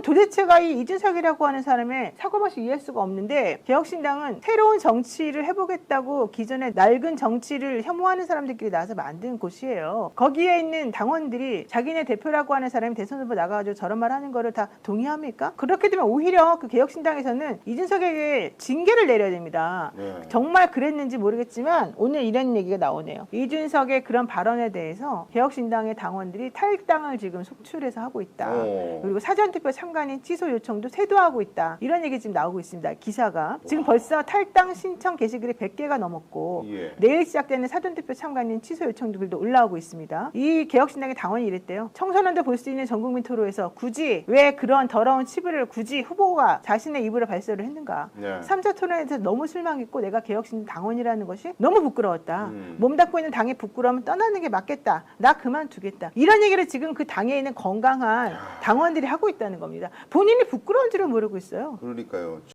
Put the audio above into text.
저는 도대체가 이 이준석이라고 하는 사람의 사고방식 이해할 수가 없는데 개혁신당은 새로운 정치를 해보겠다고 기존의 낡은 정치를 혐오하는 사람들끼리 나와서 만든 곳이에요. 거기에 있는 당원들이 자기네 대표라고 하는 사람이 대선 후보 나가가지고 저런 말 하는 거를 다 동의합니까? 그렇게 되면 오히려 그 개혁신당에서는 이준석에게 징계를 내려야 됩니다. 네. 정말 그랬는지 모르겠지만 오늘 이런 얘기가 나오네요. 이준석의 그런 발언에 대해서 개혁신당의 당원들이 탈당을 지금 속출해서 하고 있다. 어. 그리고 사전투표 참 관인 취소 요청도 세도하고 있다. 이런 얘기 지금 나오고 있습니다. 기사가. 지금 벌써 탈당 신청 게시글이 100개가 넘었고 예. 내일 시작되는 사전투표 참관인 취소 요청들도 올라오고 있습니다. 이 개혁신당의 당원이 이랬대요. 청소년도 볼 수 있는 전국민 토로에서 굳이 왜 그런 더러운 치부를 굳이 후보가 자신의 입으로 발설을 했는가. 네. 삼자 토론에서 너무 실망했고 내가 개혁신당 당원이라는 것이 너무 부끄러웠다. 음. 몸담고 있는 당의 부끄러움은 떠나는 게 맞겠다. 나 그만두겠다. 이런 얘기를 지금 그 당에 있는 건강한 당원들이 하고 있다는 겁니다. 본인이 부끄러운 줄을 모르고 있어요. 그러니까요.